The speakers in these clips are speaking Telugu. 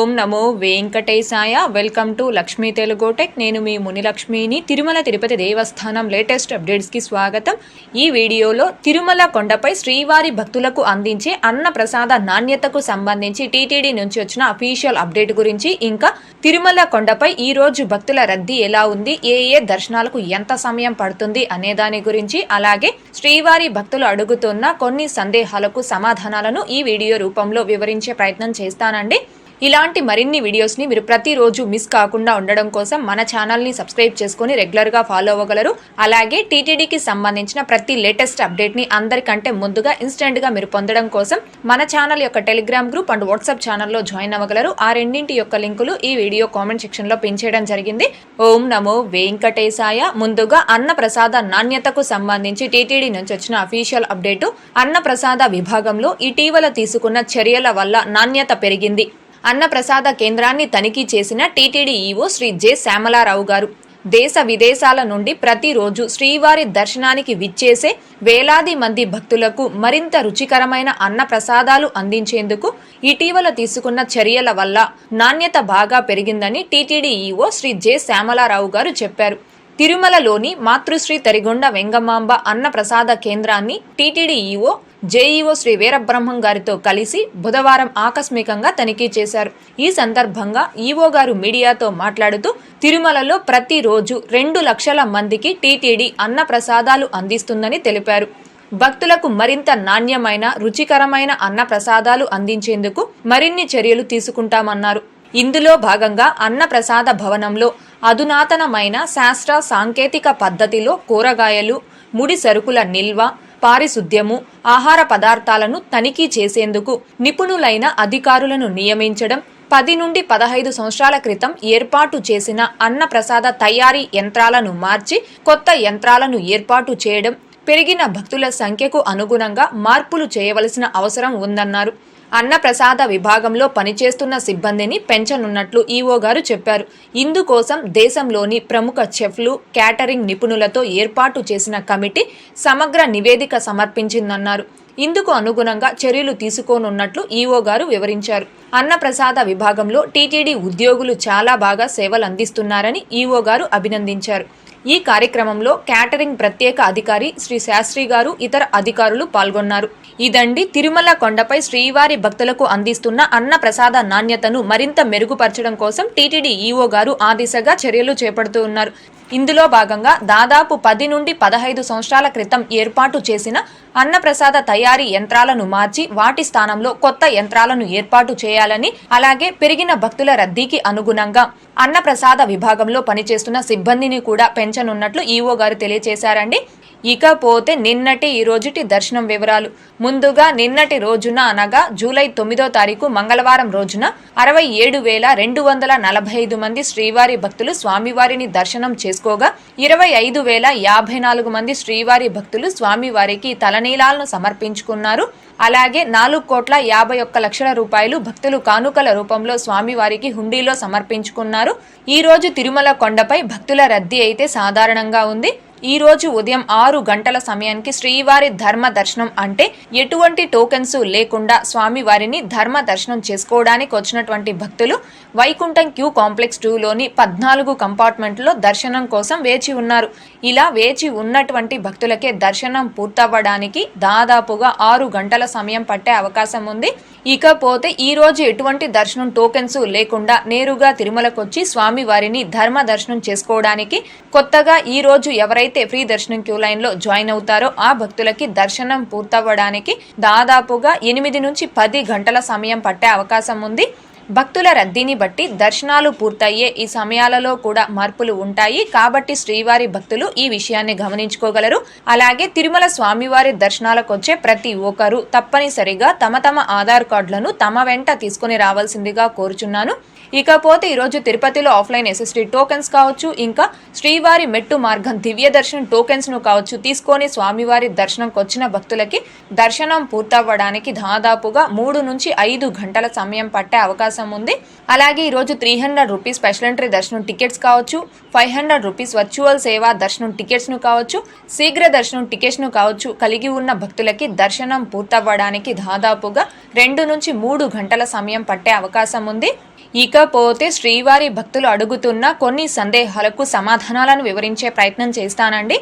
ఓం నమో వెంకటేశాయ. Welcome to Lakshmi Telugu tech. నేను మీ మునిలక్ష్మిని. తిరుమల తిరుపతి దేవస్థానం లేటెస్ట్ అప్డేట్స్కి స్వాగతం. ఈ వీడియోలో తిరుమల కొండపై శ్రీవారి భక్తులకు అందించే అన్న ప్రసాద నాణ్యతకు సంబంధించి టీటీడీ నుంచి వచ్చిన అఫీషియల్ అప్డేట్ గురించి ఇంకా తిరుమల కొండపై ఈ రోజు భక్తుల రద్దీ ఎలా ఉంది? ఏ ఏ దర్శనాలకు ఎంత సమయం పడుతుంది? అనే దాని గురించి అలాగే శ్రీవారి భక్తులు అడుగుతున్న కొన్ని సందేహాలకు సమాధానాలను ఈ వీడియో రూపంలో వివరించే ప్రయత్నం చేస్తానండి. ఇలాంటి మరిన్ని వీడియోస్ని మీరు ప్రతిరోజు మిస్ కాకుండా ఉండడం కోసం మన ఛానల్ని సబ్స్క్రైబ్ చేసుకుని రెగ్యులర్గా ఫాలో అవ్వగలరు. అలాగే టీటీడీకి సంబంధించిన ప్రతి లేటెస్ట్ అప్డేట్ని అందరికంటే ముందుగా ఇన్స్టెంట్గా మీరు పొందడం కోసం మన ఛానల్ యొక్క టెలిగ్రామ్ గ్రూప్ అండ్ వాట్సాప్ ఛానల్లో జాయిన్ అవ్వగలరు. ఆ రెండింటి యొక్క లింకులు ఈ వీడియో కామెంట్ సెక్షన్లో పిన్ చేయడం జరిగింది. ఓం నమో వెంకటేశాయ. ముందుగా అన్న ప్రసాద నాణ్యతకు సంబంధించి టీటీడీ నుంచి వచ్చిన అఫీషియల్ అప్డేటు అన్న ప్రసాద విభాగంలో ఇటీవల తీసుకున్న చర్యల వల్ల నాణ్యత పెరిగింది. అన్నప్రసాద కేంద్రాన్ని తనిఖీ చేసిన TTD EO Shri J. Shyamalarao గారు. దేశ విదేశాల నుండి ప్రతిరోజు శ్రీవారి దర్శనానికి విచ్చేసే వేలాది మంది భక్తులకు మరింత రుచికరమైన అన్న ప్రసాదాలు అందించేందుకు ఇటీవల తీసుకున్న చర్యల వల్ల నాణ్యత బాగా పెరిగిందని TTD EO Shri J. Shyamalarao గారు చెప్పారు. తిరుమలలోని మాతృశ్రీ తరిగొండ వెంగమాంబ అన్న ప్రసాద కేంద్రాన్ని TTD EO JEO Shri Veerabrahmam గారితో కలిసి బుధవారం ఆకస్మికంగా తనిఖీ చేశారు. ఈ సందర్భంగా ఈవో గారు మీడియాతో మాట్లాడుతూ తిరుమలలో ప్రతిరోజు రెండు లక్షల మందికి టీటీడీ అన్న ప్రసాదాలు అందిస్తుందని తెలిపారు. భక్తులకు మరింత నాణ్యమైన రుచికరమైన అన్న ప్రసాదాలు అందించేందుకు మరిన్ని చర్యలు తీసుకుంటామన్నారు. ఇందులో భాగంగా అన్న ప్రసాద భవనంలో అధునాతనమైన శాస్త్ర సాంకేతిక పద్ధతిలో కూరగాయలు ముడి సరుకుల నిల్వ పారిశుద్ధ్యము ఆహార పదార్థాలను తనిఖీ చేసేందుకు నిపుణులైన అధికారులను నియమించడం పది నుండి పదహైదు సంవత్సరాల క్రితం ఏర్పాటు చేసిన అన్న ప్రసాద తయారీ యంత్రాలను మార్చి కొత్త యంత్రాలను ఏర్పాటు చేయడం పెరిగిన భక్తుల సంఖ్యకు అనుగుణంగా మార్పులు చేయవలసిన అవసరం ఉందన్నారు. అన్నప్రసాద విభాగంలో పనిచేస్తున్న సిబ్బందిని పెంచనున్నట్లు ఈవో గారు చెప్పారు. ఇందుకోసం దేశంలోని ప్రముఖ చెఫ్లు క్యాటరింగ్ నిపుణులతో ఏర్పాటు చేసిన కమిటీ సమగ్ర నివేదిక సమర్పించిందన్నారు. ఇందుకు అనుగుణంగా చర్యలు తీసుకోనున్నట్లు ఈవో గారు వివరించారు. అన్నప్రసాద విభాగంలో టీటీడీ ఉద్యోగులు చాలా బాగా సేవలు అందిస్తున్నారని ఈవో గారు అభినందించారు. ఈ కార్యక్రమంలో క్యాటరింగ్ ప్రత్యేక అధికారి శ్రీ శాస్త్రి గారు ఇతర అధికారులు పాల్గొన్నారు. ఇదండి తిరుమల కొండపై శ్రీవారి భక్తులకు అందిస్తున్న అన్న ప్రసాద నాణ్యతను మరింత మెరుగుపరచడం కోసం టీటీడీ ఈఓ గారు ఆ దిశగా చర్యలు చేపడుతూ ఉన్నారు. ఇందులో భాగంగా దాదాపు పది నుండి పదహైదు సంవత్సరాల క్రితం ఏర్పాటు చేసిన అన్నప్రసాద తయారీ యంత్రాలను మార్చి వాటి స్థానంలో కొత్త యంత్రాలను ఏర్పాటు చేయాలని అలాగే పెరిగిన భక్తుల రద్దీకి అనుగుణంగా అన్నప్రసాద విభాగంలో పనిచేస్తున్న సిబ్బందిని కూడా పెంచనున్నట్లు ఈవో గారు తెలియజేశారండి ఇకపోతే నిన్నటి ఈ రోజుటి దర్శనం వివరాలు. ముందుగా నిన్నటి రోజున అనగా జూలై తొమ్మిదో తారీఖు మంగళవారం రోజున అరవై ఏడు వేల రెండు వందల నలభై ఐదు మంది శ్రీవారి భక్తులు స్వామివారిని దర్శనం చేసుకోగా ఇరవై ఐదు వేల యాభై నాలుగు మంది శ్రీవారి భక్తులు స్వామివారికి తలనీలాలను సమర్పించుకున్నారు. అలాగే నాలుగు కోట్ల యాభై ఒక్క లక్షల రూపాయలు భక్తులు కానుకల రూపంలో స్వామివారికి హుండీలో సమర్పించుకున్నారు. ఈ రోజు తిరుమల కొండపై భక్తుల రద్దీ అయితే సాధారణంగా ఉంది. ఈరోజు ఉదయం ఆరు గంటల సమయానికి శ్రీవారి ధర్మ దర్శనం అంటే ఎటువంటి టోకెన్స్ లేకుండా స్వామివారిని ధర్మ దర్శనం చేసుకోవడానికి వచ్చినటువంటి భక్తులు వైకుంఠం క్యూ కాంప్లెక్స్ టూలోని పద్నాలుగు కంపార్ట్మెంట్లో దర్శనం కోసం వేచి ఉన్నారు. ఇలా వేచి ఉన్నటువంటి భక్తులకే దర్శనం పూర్తవ్వడానికి దాదాపుగా ఆరు గంటల సమయం పట్టే అవకాశం ఉంది. ఇకపోతే ఈరోజు ఎటువంటి దర్శనం టోకెన్స్ లేకుండా నేరుగా తిరుమలకొచ్చి స్వామివారిని ధర్మ దర్శనం చేసుకోవడానికి కొత్తగా ఈరోజు ఎవరైతే ఎవరైతే ఫ్రీ దర్శనం క్యూ లైన్లో జాయిన్ అవుతారో ఆ భక్తులకి దర్శనం పూర్తవ్వడానికి దాదాపుగా ఎనిమిది నుంచి పది గంటల సమయం పట్టే అవకాశం ఉంది. భక్తుల రద్దీని బట్టి దర్శనాలు పూర్తయ్యే ఈ సమయాలలో కూడా మార్పులు ఉంటాయి. కాబట్టి శ్రీవారి భక్తులు ఈ విషయాన్ని గమనించుకోగలరు. అలాగే తిరుమల స్వామివారి దర్శనాలకు వచ్చే ప్రతి ఒక్కరూ తప్పనిసరిగా తమ తమ ఆధార్ కార్డులను తమ వెంట తీసుకుని రావాల్సిందిగా కోరుచున్నాను. ఇకపోతే ఈరోజు తిరుపతిలో ఆఫ్లైన్ ఎస్ఎస్టీ టోకెన్స్ కావచ్చు ఇంకా శ్రీవారి మెట్టు మార్గం దివ్య దర్శనం టోకెన్స్ను కావచ్చు తీసుకొని స్వామివారి దర్శనంకి వచ్చిన భక్తులకి దర్శనం పూర్తవ్వడానికి దాదాపుగా మూడు నుంచి ఐదు గంటల సమయం పట్టే అవకాశం ఉంది. అలాగే ఈరోజు three hundred rupees special entry దర్శనం టికెట్స్ కావచ్చు ఫైవ్ హండ్రెడ్ రూపీస్ వర్చువల్ సేవా దర్శనం టికెట్స్ను కావచ్చు శీఘ్ర దర్శనం టికెట్స్ను కావచ్చు కలిగి ఉన్న భక్తులకి దర్శనం పూర్తవ్వడానికి దాదాపుగా రెండు నుంచి మూడు గంటల సమయం పట్టే అవకాశం ఉంది. ఇకపోతే శ్రీవారి భక్తులు అడుగుతున్న కొన్ని సందేహాలకు సమాధానాలను వివరించే ప్రయత్నం చేస్తానండి.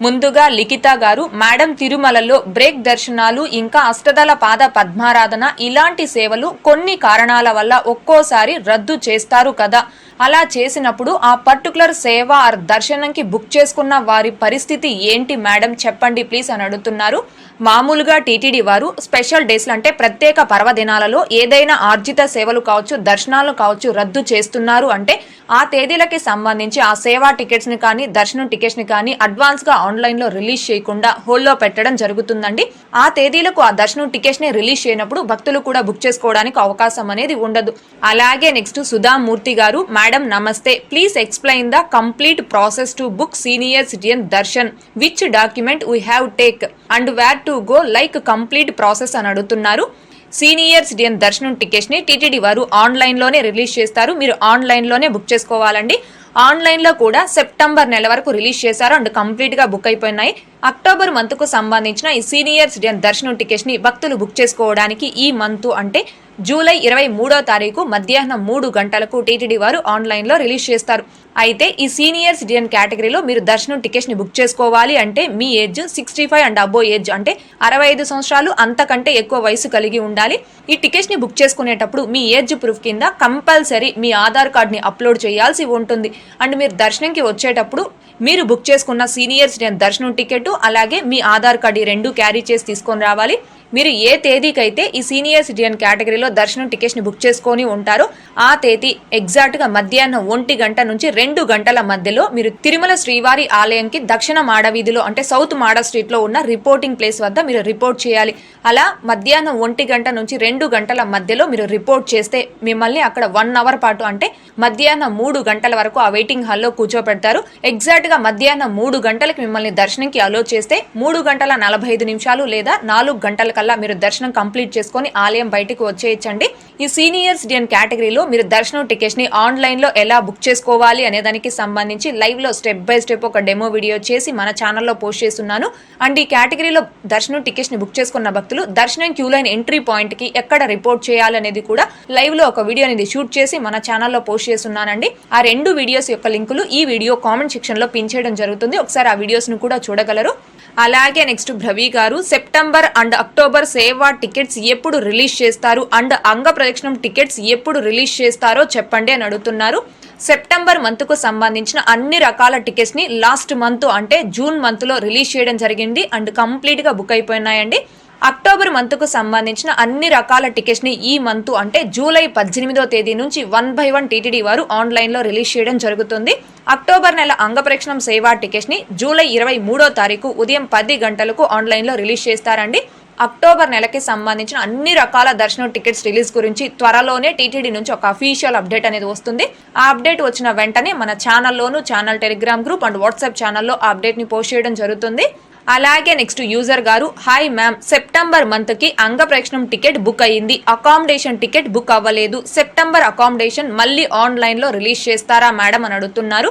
ముందుగా లిఖిత గారు మేడం తిరుమలలో బ్రేక్ దర్శనాలు ఇంకా అష్టదళ పాద పద్మారాధన ఇలాంటి సేవలు కొన్ని కారణాల వల్ల ఒక్కోసారి రద్దు చేస్తారు కదా. అలా చేసినప్పుడు ఆ పర్టికులర్ సేవ ఆర్ దర్శనంకి బుక్ చేసుకున్న వారి పరిస్థితి ఏంటి మేడం? చెప్పండి ప్లీజ్ అని అడుగుతున్నారు. మామూలుగా టీటీడీ వారు స్పెషల్ డేస్లు అంటే ప్రత్యేక పర్వదినాలలో ఏదైనా ఆర్జిత సేవలు కావచ్చు దర్శనాలు కావచ్చు రద్దు చేస్తున్నారు అంటే ఆ తేదీలకి సంబంధించి ఆ సేవా టికెట్స్ని కానీ దర్శనం టికెట్స్ని కానీ అడ్వాన్స్ గా ఆన్లైన్లో రిలీజ్ చేయకుండా హోల్లో పెట్టడం జరుగుతుందండి. ఆ తేదీలకు ఆ దర్శనం టికెట్స్ని రిలీజ్ చేయనప్పుడు భక్తులు కూడా బుక్ చేసుకోవడానికి అవకాశం అనేది ఉండదు. అలాగే నెక్స్ట్ సుధామూర్తి గారు మేడం నమస్తే. Please explain the complete process to book senior citizen darshan. Which document we have take? And where to go like complete process అని అడుగుతున్నారు. సీనియర్ సిటిజన్ దర్శనం టికెట్స్ని టీటీడీ వారు ఆన్లైన్లోనే రిలీజ్ చేస్తారు. మీరు ఆన్లైన్లోనే బుక్ చేసుకోవాలండి. ఆన్లైన్లో కూడా సెప్టెంబర్ నెల వరకు రిలీజ్ చేశారు. అండ్ కంప్లీట్గా బుక్ అయిపోయినాయి. అక్టోబర్ మంత్కు సంబంధించిన ఈ సీనియర్ సిటిజన్ దర్శనం టికెట్స్ని భక్తులు బుక్ చేసుకోవడానికి ఈ మంత్ అంటే జూలై ఇరవై మూడో తారీఖు మధ్యాహ్నం మూడు గంటలకు టీటీడీ వారు ఆన్లైన్లో రిలీజ్ చేస్తారు. అయితే ఈ సీనియర్ సిటిజన్ కేటగిరీలో మీరు దర్శనం టికెట్స్ని బుక్ చేసుకోవాలి అంటే మీ age sixty five and above age అంటే అరవై ఐదు సంవత్సరాలు అంతకంటే ఎక్కువ వయసు కలిగి ఉండాలి. ఈ టికెట్స్ని బుక్ చేసుకునేటప్పుడు మీ ఏజ్ ప్రూఫ్ కింద కంపల్సరీ మీ ఆధార్ కార్డ్ని అప్లోడ్ చేయాల్సి ఉంటుంది. అండ్ మీరు దర్శనంకి వచ్చేటప్పుడు మీరు బుక్ చేసుకున్న సీనియర్ సిటిజన్ దర్శనం టికెట్ అలాగే మీ ఆధార్ కార్డు ఈ రెండు క్యారీ చేసి తీసుకొని రావాలి. మీరు ఏ తేదీకైతే ఈ సీనియర్ సిటిజన్ కేటగిరీలో దర్శనం టికెట్స్ని బుక్ చేసుకొని ఉంటారో ఆ తేదీ ఎగ్జాక్ట్గా మధ్యాహ్నం ఒంటి గంట నుంచి రెండు గంటల మధ్యలో మీరు తిరుమల శ్రీవారి ఆలయంకి దక్షిణ మాడవీధిలో అంటే సౌత్ మాడ స్ట్రీట్లో ఉన్న రిపోర్టింగ్ ప్లేస్ వద్ద మీరు రిపోర్ట్ చేయాలి. అలా మధ్యాహ్నం ఒంటి గంట నుంచి రెండు గంటల మధ్యలో మీరు రిపోర్ట్ చేస్తే మిమ్మల్ని అక్కడ వన్ అవర్ పాటు అంటే మధ్యాహ్నం మూడు గంటల వరకు ఆ వెయిటింగ్ హాల్లో కూర్చోపెడతారు. ఎగ్జాక్ట్గా మధ్యాహ్నం మూడు గంటలకు మిమ్మల్ని దర్శనంకి అలో చేస్తే మూడు గంటల నలభై ఐదు నిమిషాలు లేదా నాలుగు గంటల కల్లా మీరు దర్శనం కంప్లీట్ చేసుకొని ఆలయం బయటకు వచ్చేయచ్చండి. ఈ సీనియర్ సిటిజన్ కేటగిరీలో మీరు దర్శనం టికెట్స్ని ఆన్లైన్లో ఎలా బుక్ చేసుకోవాలి అనే దానికి సంబంధించి లైవ్లో స్టెప్ బై స్టెప్ ఒక డెమో వీడియో చేసి మన ఛానల్లో పోస్ట్ చేస్తున్నాను. అండ్ ఈ కేటగిరీలో దర్శనం టికెట్స్ని బుక్ చేసుకున్న భక్తులు దర్శనం క్యూ లైన్ ఎంట్రీ పాయింట్కి ఎక్కడ రిపోర్ట్ చేయాలనేది కూడా లైవ్లో ఒక వీడియో అనేది షూట్ చేసి మన ఛానల్లో పోస్ట్ చేస్తున్నానండి. ఆ రెండు వీడియోస్ యొక్క లింకులు ఈ వీడియో కామెంట్ సెక్షన్లో పిన్ చేయడం జరుగుతుంది. ఒకసారి ఆ వీడియోస్ను కూడా చూడగలరు. అలాగే నెక్స్ట్ భ్రవి గారు సెప్టెంబర్ అండ్ అక్టోబర్ సేవా టికెట్స్ ఎప్పుడు రిలీజ్ చేస్తారు? అండ్ అంగ ప్రదక్షిణం టికెట్స్ ఎప్పుడు రిలీజ్ చేస్తారో చెప్పండి అని అడుగుతున్నారు. సెప్టెంబర్ మంత్కు సంబంధించిన అన్ని రకాల టికెట్స్ని లాస్ట్ మంత్ అంటే జూన్ మంత్లో రిలీజ్ చేయడం జరిగింది. అండ్ కంప్లీట్గా బుక్ అయిపోయినాయండి. అక్టోబర్ మంత్కు సంబంధించిన అన్ని రకాల టికెట్స్ని ఈ మంత్ అంటే జూలై పద్దెనిమిదో తేదీ నుంచి వన్ బై వన్ టీటీడీ వారు ఆన్లైన్లో రిలీజ్ చేయడం జరుగుతుంది. అక్టోబర్ నెల అంగప్రేక్షణం సేవా టికెట్స్ని జూలై ఇరవై మూడో తారీఖు ఉదయం పది గంటలకు ఆన్లైన్లో రిలీజ్ చేస్తారండి. అక్టోబర్ నెలకి సంబంధించిన అన్ని రకాల దర్శనం టికెట్స్ రిలీజ్ గురించి త్వరలోనే టీటీడీ నుంచి ఒక అఫీషియల్ అప్డేట్ అనేది వస్తుంది. ఆ అప్డేట్ వచ్చిన వెంటనే మన ఛానల్లోను channel Telegram group and WhatsApp ఛానల్లో ఆ అప్డేట్ని పోస్ట్ చేయడం జరుగుతుంది. అలాగే నెక్స్ట్ యూజర్ గారు హాయ్ మ్యామ్ సెప్టెంబర్ మంత్కి అంగప్రేక్షణం టికెట్ బుక్ అయ్యింది. అకామిడేషన్ టికెట్ బుక్ అవ్వలేదు. సెప్టెంబర్ అకామిడేషన్ మళ్ళీ ఆన్లైన్లో రిలీజ్ చేస్తారా మేడం? అని అడుగుతున్నారు.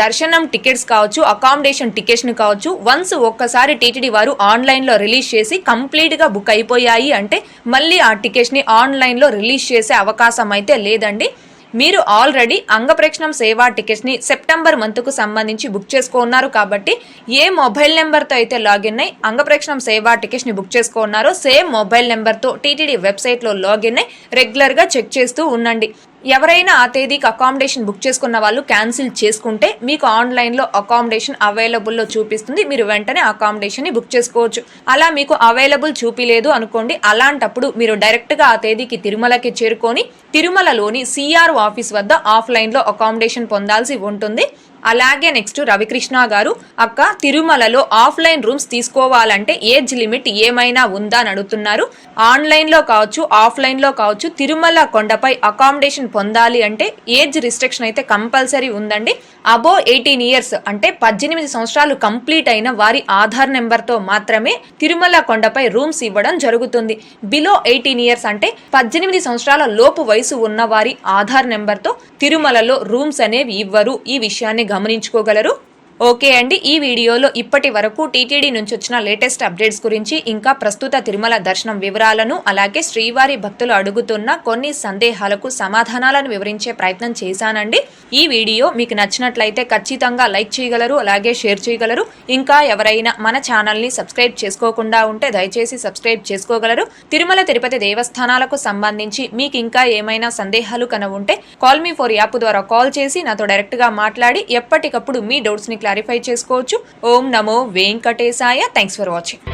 దర్శనం టికెట్స్ కావచ్చు అకామిడేషన్ టికెట్స్ని కావచ్చు వన్స్ ఒక్కసారి టీటీడీ వారు ఆన్లైన్లో రిలీజ్ చేసి కంప్లీట్గా బుక్ అయిపోయాయి అంటే మళ్ళీ ఆ టికెట్స్ని ఆన్లైన్లో రిలీజ్ చేసే అవకాశం అయితే లేదండి. మీరు ఆల్రెడీ అంగప్రేక్షణం సేవా టికెట్స్ని సెప్టెంబర్ మంత్కు సంబంధించి బుక్ చేసుకున్నారు కాబట్టి ఏ మొబైల్ నెంబర్తో అయితే లాగిన్ అయి అంగప్రేక్షణం సేవా టికెట్స్ని బుక్ చేసుకున్నారో సేమ్ మొబైల్ నెంబర్తో టీటీడీ వెబ్సైట్లో లాగిన్ అయి రెగ్యులర్గా చెక్ చేస్తూ ఉండండి. ఎవరైనా ఆ తేదీకి అకామిడేషన్ బుక్ చేసుకున్న వాళ్ళు క్యాన్సిల్ చేసుకుంటే మీకు ఆన్లైన్లో అకామిడేషన్ అవైలబుల్లో చూపిస్తుంది. మీరు వెంటనే అకామిడేషన్ని బుక్ చేసుకోవచ్చు. అలా మీకు అవైలబుల్ చూపిలేదు అనుకోండి అలాంటప్పుడు మీరు డైరెక్ట్గా ఆ తేదీకి తిరుమలకి చేరుకొని తిరుమలలోని సిఆర్ ఆఫీస్ వద్ద ఆఫ్లైన్లో అకామిడేషన్ పొందాల్సి ఉంటుంది. అలాగే నెక్స్ట్ రవికృష్ణ గారు అక్క తిరుమలలో ఆఫ్లైన్ రూమ్స్ తీసుకోవాలంటే ఏజ్ లిమిట్ ఏమైనా ఉందా? అని అడుగుతున్నారు. ఆన్లైన్లో కావచ్చు ఆఫ్లైన్లో కావచ్చు తిరుమల కొండపై అకామిడేషన్ పొందాలి అంటే ఏజ్ రిస్ట్రిక్షన్ అయితే కంపల్సరీ ఉందండి. అబో ఎయిటీన్ ఇయర్స్ అంటే పద్దెనిమిది సంవత్సరాలు కంప్లీట్ అయిన వారి ఆధార్ నెంబర్తో మాత్రమే తిరుమల కొండపై రూమ్స్ ఇవ్వడం జరుగుతుంది. బిలో ఎయిటీన్ ఇయర్స్ అంటే పద్దెనిమిది సంవత్సరాల లోపు వయసు ఉన్న వారి ఆధార్ నెంబర్తో తిరుమలలో రూమ్స్ అనేవి ఇవ్వరు. ఈ విషయాన్ని గమనించుకోగలరు. ఓకే అండి ఈ వీడియోలో ఇప్పటి వరకు టీటీడీ నుంచి వచ్చిన లేటెస్ట్ అప్డేట్స్ గురించి ఇంకా ప్రస్తుత తిరుమల దర్శనం వివరాలను అలాగే శ్రీవారి భక్తులు అడుగుతున్న కొన్ని సందేహాలకు సమాధానాలను వివరించే ప్రయత్నం చేశానండి. ఈ వీడియో మీకు నచ్చినట్లయితే ఖచ్చితంగా లైక్ చేయగలరు అలాగే షేర్ చేయగలరు. ఇంకా ఎవరైనా మన ఛానల్ని సబ్స్క్రైబ్ చేసుకోకుండా ఉంటే దయచేసి సబ్స్క్రైబ్ చేసుకోగలరు. తిరుమల తిరుపతి దేవస్థానాలకు సంబంధించి మీకు ఇంకా ఏమైనా సందేహాలు కన ఉంటే కాల్ మీ ఫోర్ యాప్ ద్వారా కాల్ చేసి నాతో డైరెక్ట్గా మాట్లాడి ఎప్పటికప్పుడు మీ డౌట్స్ని క్లారిఫై చేసుకోవచ్చు. ఓం నమో వెంకటేశాయ. Thanks for watching